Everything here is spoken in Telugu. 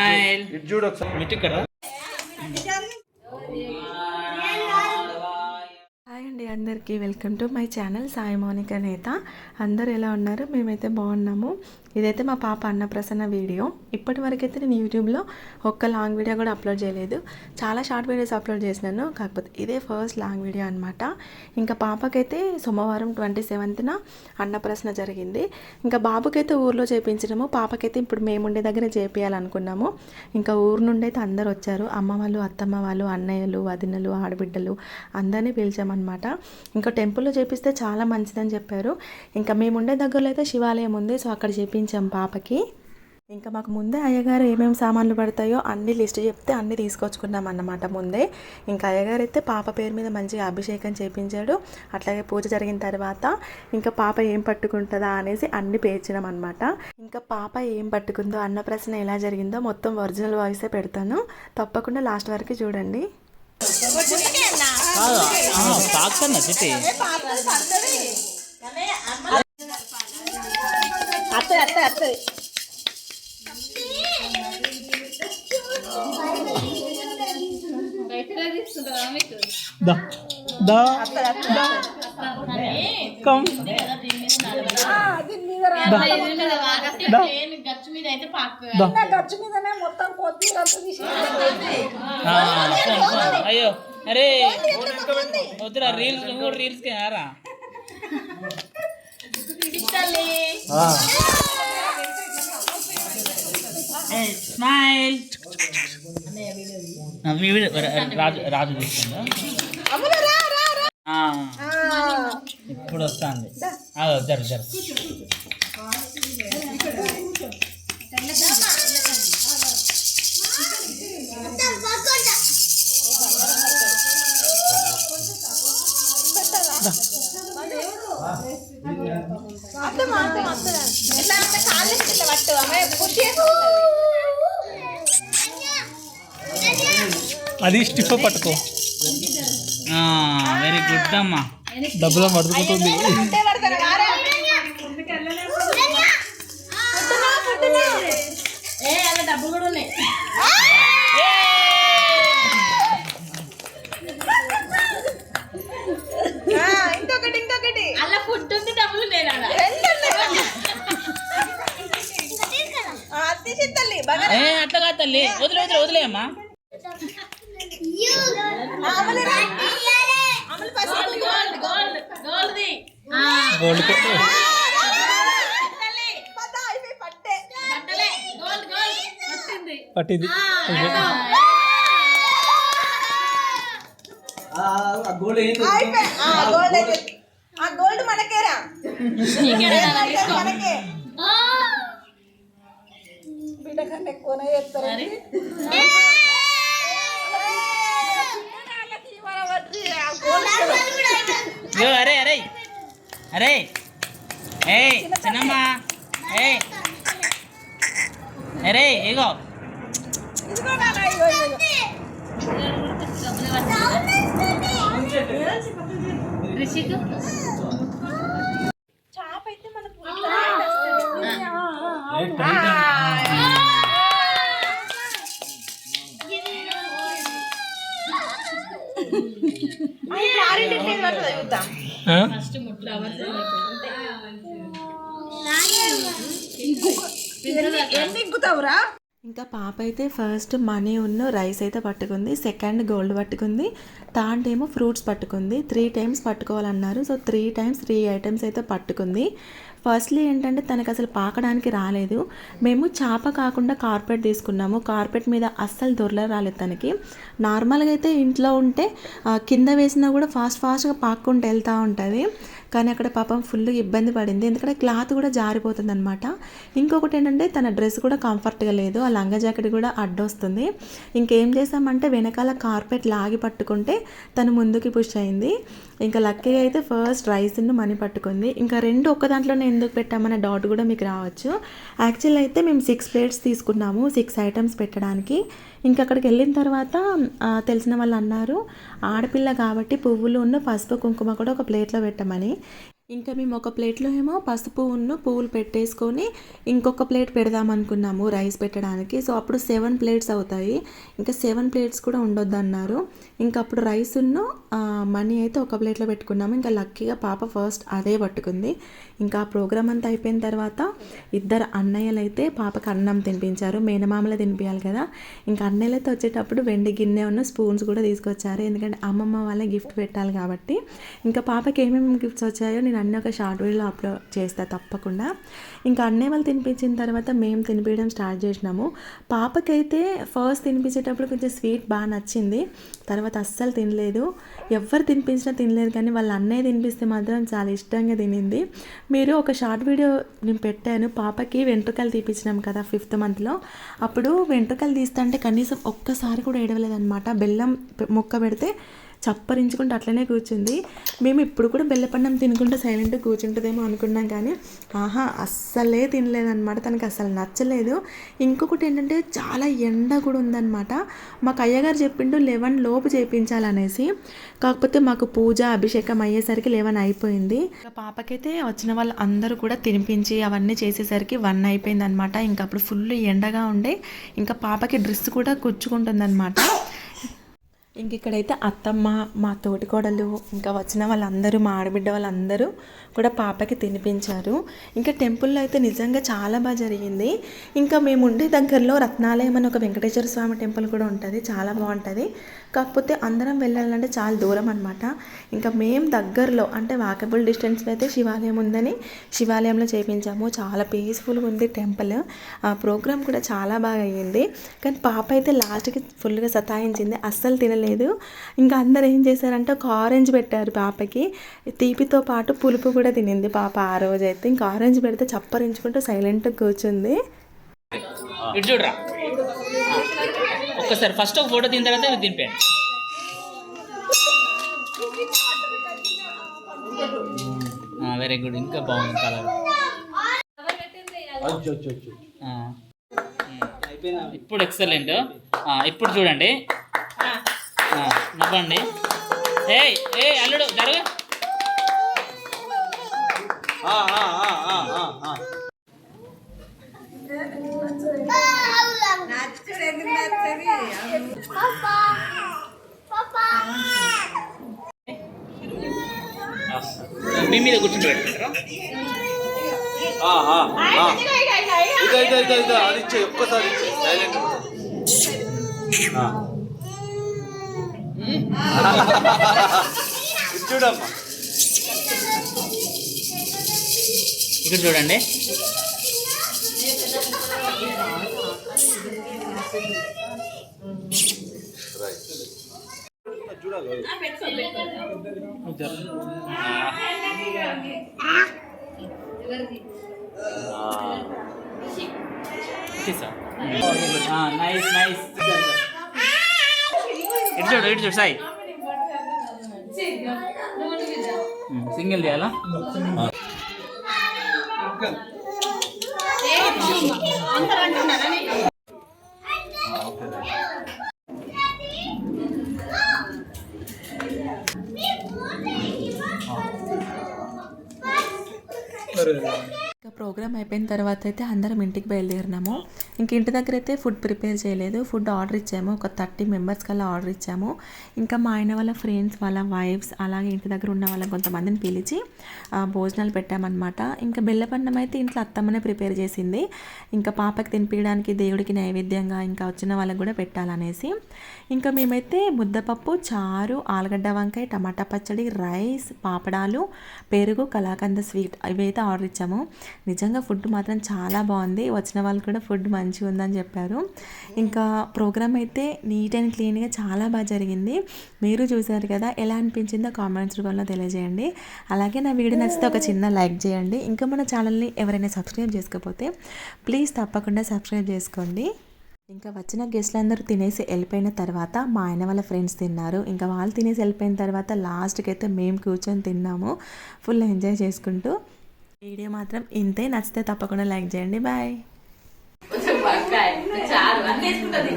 ఇటు చూడు ఒకసారి. హాయ్ అండి అందరికీ welcome to my channel Sai Mounika Neta. అందరు ఎలా ఉన్నారు? మేమైతే బాగున్నాము. ఇదైతే మా పాప అన్నప్రసన్న వీడియో. ఇప్పటి వరకైతే నేను యూట్యూబ్లో ఒక్క లాంగ్ వీడియో కూడా అప్లోడ్ చేయలేదు. చాలా షార్ట్ వీడియోస్ అప్లోడ్ చేసినాను. కాకపోతే ఇదే ఫస్ట్ లాంగ్ వీడియో అనమాట ఇంకా పాపకైతే సోమవారం ట్వంటీ సెవెంత్న అన్నప్రసన్న జరిగింది. ఇంకా బాబుకైతే ఊర్లో చేయించడము పాపకైతే ఇప్పుడు మేము ఉండే దగ్గర చేపించాలనుకున్నాము ఇంకా ఊరు నుండి అయితే అందరు వచ్చారు. అమ్మ వాళ్ళు అత్తమ్మ వాళ్ళు అన్నయ్యలు వదినలు ఆడబిడ్డలు అందరినీ పిలిచామన్నమాట. ఇంకా టెంపుల్లో చేపిస్తే చాలా మంచిదని చెప్పారు. ఇంకా మేము ఉండే దగ్గరలో అయితే శివాలయం ఉంది. సో అక్కడ చేపి చూపించాం పాపకి. ఇంకా మాకు ముందే అయ్యగారు ఏమేమి సామాన్లు పడతాయో అన్ని లిస్ట్ చెప్తే అన్ని తీసుకొచ్చుకున్నాం అన్నమాట ముందే. ఇంకా అయ్యగారు అయితే పాప పేరు మీద మంచిగా అభిషేకం చేపించాడు. అట్లాగే పూజ జరిగిన తర్వాత ఇంకా పాప ఏం పట్టుకుంటుందా అనేసి అన్ని పేర్చినాం అనమాట ఇంకా పాప ఏం పట్టుకుందో అన్న ప్రశ్న ఎలా జరిగిందో మొత్తం ఒరిజినల్ వాయిసే పెడతాను. తప్పకుండా లాస్ట్ వరకు చూడండి. పాకుతున్న చిట్టి దా దా కమ్ గచ్చు మీద అయితే పాకు. ఆ, ఫోన్, ఫోన్. అయ్యో. అరే వద్దురా రీల్స్ రీల్స్కి ఆరా స్మైల్. రాజు రాజు తీసుకుందా ఆ. ఇప్పుడు వస్తుంది. జరు జరు. అది స్టిఫ్ పట్టుకో. వెరీ గుడ్ అమ్మా. డబ్బులో పడుకుంటుంది ఏ అలా డబ్బులు కూడా ఉన్నాయి అలా ఫుడ్ ఉంది డబ్బులు లేదు అలా ఏ అట్లా కాదు తల్లి వదిలే వదిలే వదిలే అమ్మా గోల్డ్ గోల్డ్ గోల్డ్ది గోల్డ్ బట్టలే గోల్డ్ గోల్డ్ వచ్చింది పట్టింది గోల్డ్ మనకేరా మనకే బిడ్డ కన్నా ఎక్కువనే చెప్తారు యో అరే అరే. అరే. ఏ చిన్నమ్మా. ఏ అరే ఇగో. చాప అయితే మన ఇంకా పాప అయితే ఫస్ట్ మనీ ఉన్న రైస్ అయితే పట్టుకుంది సెకండ్ గోల్డ్ పట్టుకుంది థర్డ్ ఏమో ఫ్రూట్స్ పట్టుకుంది three times పట్టుకోవాలన్నారు. So three times three items అయితే పట్టుకుంది. ఫస్ట్లీ ఏంటంటే తనకు అసలు పాకడానికి రాలేదు. మేము చేప కాకుండా కార్పెట్ తీసుకున్నాము. కార్పెట్ మీద అస్సలు దొరల రాలేదు తనకి. నార్మల్గా అయితే ఇంట్లో ఉంటే కింద వేసినా కూడా ఫాస్ట్ ఫాస్ట్గా పాక్కుంటూ వెళ్తూ ఉంటుంది. కానీ అక్కడ పాపం ఫుల్ ఇబ్బంది పడింది. ఎందుకంటే క్లాత్ కూడా జారిపోతుంది అనమాట ఇంకొకటి ఏంటంటే తన డ్రెస్ కూడా కంఫర్ట్గా లేదు. ఆ లంగా జాకెట్ కూడా అడ్డొస్తుంది. ఇంకేం చేసామంటే వెనకాల కార్పెట్ లాగి పట్టుకుంటే తను ముందుకి పుష్ అయింది. ఇంకా లక్కీగా అయితే ఫస్ట్ రైస్ను మనీ పట్టుకుంది. ఇంకా రెండు ఒక్క దాంట్లోనే ఎందుకు పెట్టామనే డౌట్ కూడా మీకు రావచ్చు. యాక్చువల్ అయితే మేము సిక్స్ ప్లేట్స్ తీసుకున్నాము సిక్స్ ఐటమ్స్ పెట్టడానికి. ఇంకా అక్కడికి వెళ్ళిన తర్వాత తెలిసిన వాళ్ళు అన్నారు ఆడపిల్ల కాబట్టి పువ్వులు ఉన్న పసుపు కుంకుమ కూడా ఒక ప్లేట్లో పెట్టమని. ఇంకా మేము ఒక ప్లేట్లో ఏమో పసుపు ఉన్న పువ్వులు పెట్టేసుకొని ఇంకొక ప్లేట్ పెడదాం అనుకున్నాము రైస్ పెట్టడానికి. సో అప్పుడు సెవెన్ ప్లేట్స్ అవుతాయి. ఇంకా సెవెన్ ప్లేట్స్ కూడా ఉండొద్దు అన్నారు ఇంకా అప్పుడు రైస్ ఉన్ను మనీ అయితే ఒక ప్లేట్లో పెట్టుకున్నాము. ఇంకా లక్కీగా పాప ఫస్ట్ అదే పట్టుకుంది. ఇంకా ఆ ప్రోగ్రామ్ అంతా అయిపోయిన తర్వాత ఇద్దరు అన్నయ్యలు అయితే పాపకి అన్నం తినిపించారు. మేనమామలు తినిపించాలి కదా. ఇంకా అన్నయ్యలతో వచ్చేటప్పుడు వెండి గిన్నె ఉన్న స్పూన్స్ కూడా తీసుకొచ్చారు. ఎందుకంటే అమ్మమ్మ వాళ్ళే గిఫ్ట్ పెట్టాలి కాబట్టి. ఇంకా పాపకి ఏమేమి గిఫ్ట్స్ వచ్చాయో నేను అన్నీ ఒక షార్ట్ వీడియోలో అప్లోడ్ చేస్తా తప్పకుండా. ఇంకా అన్నయ్య వాళ్ళు తినిపించిన తర్వాత మేము తినిపించడం స్టార్ట్ చేసినాము. పాపకైతే ఫస్ట్ తినిపించేటప్పుడు కొంచెం స్వీట్ బాగా నచ్చింది. తర్వాత అస్సలు తినలేదు. ఎవరు తినిపించినా తినలేదు కానీ వాళ్ళ అన్నయ్య తినిపిస్తే మాత్రం చాలా ఇష్టంగా తినింది. మీరు ఒక షార్ట్ వీడియో నేను పెట్టాను. పాపకి వెంట్రుకలు తీపించినాం కదా ఫిఫ్త్ మంత్లో. అప్పుడు వెంట్రుకలు తీస్తుంటే కనీసం ఒక్కసారి కూడా ఏడవలేదన్నమాట. బెల్లం మొక్క ముక్క పెడితే చప్పరించుకుంటూ అట్లనే కూర్చుంది. మేము ఇప్పుడు కూడా బెల్లపన్నం తినుకుంటూ సైలెంట్గా కూర్చుంటుందేమో అనుకున్నాం కానీ ఆహా అస్సలే తినలేదన్నమాట. తనకి అస్సలు నచ్చలేదు. ఇంకొకటి ఏంటంటే చాలా ఎండ కూడా ఉందన్నమాట. మాకు అయ్యగారు చెప్పిండు లెవెన్ లోపు చేయించాలనేసి కాకపోతే మాకు పూజ అభిషేకం అయ్యేసరికి లెవెన్ అయిపోయింది. ఇంకా పాపకైతే వచ్చిన వాళ్ళు అందరూ కూడా తినిపించి అవన్నీ చేసేసరికి వన్ అయిపోయింది అనమాట ఇంకా అప్పుడు ఫుల్ ఎండగా ఉండే. ఇంకా పాపకి డ్రెస్ కూడా కుచ్చుకుంటుందన్నమాట. ఇంక ఇక్కడైతే అత్తమ్మ మా తోటికోడలు ఇంకా వచ్చిన వాళ్ళందరూ మా ఆడబిడ్డ వాళ్ళందరూ కూడా పాపకి తినిపించారు. ఇంకా టెంపుల్లో అయితే నిజంగా చాలా బాగా జరిగింది. ఇంకా మేము ఉండే దగ్గరలో రత్నాలయం అని ఒక వెంకటేశ్వర స్వామి టెంపుల్ కూడా ఉంటుంది. చాలా బాగుంటుంది. కాకపోతే అందరం వెళ్ళాలంటే చాలా దూరం అనమాట ఇంకా మేము దగ్గరలో అంటే వాకబుల్ డిస్టెన్స్లో అయితే శివాలయం ఉందని శివాలయంలో చేయించాము చాలా పీస్ఫుల్గా ఉంది టెంపుల్. ఆ ప్రోగ్రామ్ కూడా చాలా బాగా అయ్యింది. కానీ పాప అయితే లాస్ట్కి ఫుల్గా సతాయించింది. అస్సలు తినలేదు. ఇంకా అందరు ఏం చేశారంటే ఒక ఆరెంజ్ పెట్టారు పాపకి. తీపితో పాటు పులుపు కూడా తినింది పాప ఆ రోజు అయితే ఇంకా ఆరెంజ్ పెడితే చప్పరించుకుంటూ సైలెంట్గా కూర్చుంది. ఒక్కసారి ఫస్ట్ ఒక ఫోటో తిన్న తర్వాత వెరీ గుడ్ ఇంకా బాగుంది కలర్ ఇప్పుడు ఎక్సలెంట్ ఇప్పుడు చూడండి. నవ్వండి. ఏ ఏ అల్లుడు జరగ. మీ మీద కూర్చుని పెట్టుకుంటారా? ఇదో ఇదో ఇదో ఇదో అది ఇచ్చే ఒక్కసారి ఇచ్చే. సైలెంట్ చూడమ్మా. ఇక్కడ చూడండి. చూడాలి నైస్ నైస్. ఇటు చూడు ఇటు చూడు సాయి. సింగిల్ చేయాలా? ఇంకా ప్రోగ్రామ్ అయిపోయిన తర్వాత అయితే అందరం ఇంటికి బయలుదేరినాము. ఇంక ఇంటి దగ్గర అయితే ఫుడ్ ప్రిపేర్ చేయలేదు. ఫుడ్ ఆర్డర్ ఇచ్చాము. ఒక థర్టీ మెంబర్స్ కల్లా ఆర్డర్ ఇచ్చాము. ఇంకా మా ఆయన వాళ్ళ ఫ్రెండ్స్ వాళ్ళ వైఫ్స్ అలాగే ఇంటి దగ్గర ఉన్న వాళ్ళ కొంతమందిని పిలిచి భోజనాలు పెట్టామన్నమాట. ఇంకా బెల్లపన్నం అయితే ఇంట్లో అత్తమ్మనే ప్రిపేర్ చేసింది. ఇంకా పాపకి తినిపించడానికి దేవుడికి నైవేద్యంగా ఇంకా వచ్చిన వాళ్ళకి కూడా పెట్టాలనేసి. ఇంకా మేమైతే ముద్దపప్పు చారు ఆలుగడ్డ వంకాయ టమాటా పచ్చడి రైస్ పాపడాలు పెరుగు కలాకంద స్వీట్ ఇవైతే ఆర్డర్ ఇచ్చాము. నిజంగా ఫుడ్ మాత్రం చాలా బాగుంది. వచ్చిన వాళ్ళు కూడా ఫుడ్ మంచి మంచిగా ఉందని చెప్పారు. ఇంకా ప్రోగ్రామ్ అయితే నీట్ అండ్ క్లీన్గా చాలా బాగా జరిగింది. మీరు చూసారు కదా ఎలా అనిపించిందో కామెంట్స్ రూపంలో తెలియజేయండి. అలాగే నా వీడియో నచ్చితే ఒక చిన్న లైక్ చేయండి. ఇంకా మన ఛానల్ని ఎవరైనా సబ్స్క్రైబ్ చేసుకోకపోతే ప్లీజ్ తప్పకుండా సబ్స్క్రైబ్ చేసుకోండి. ఇంకా వచ్చిన గెస్ట్లు అందరూ తినేసి వెళ్ళిపోయిన తర్వాత మా ఆయన వాళ్ళ ఫ్రెండ్స్ తిన్నారు. ఇంకా వాళ్ళు తినేసి వెళ్ళిపోయిన తర్వాత లాస్ట్కి అయితే మేము కూర్చొని తిన్నాము. ఫుల్ ఎంజాయ్ చేసుకుంటూ. వీడియో మాత్రం ఇంతే. నచ్చితే తప్పకుండా లైక్ చేయండి. బాయ్. చాలు. అన్నీ వేసుకుంటుంది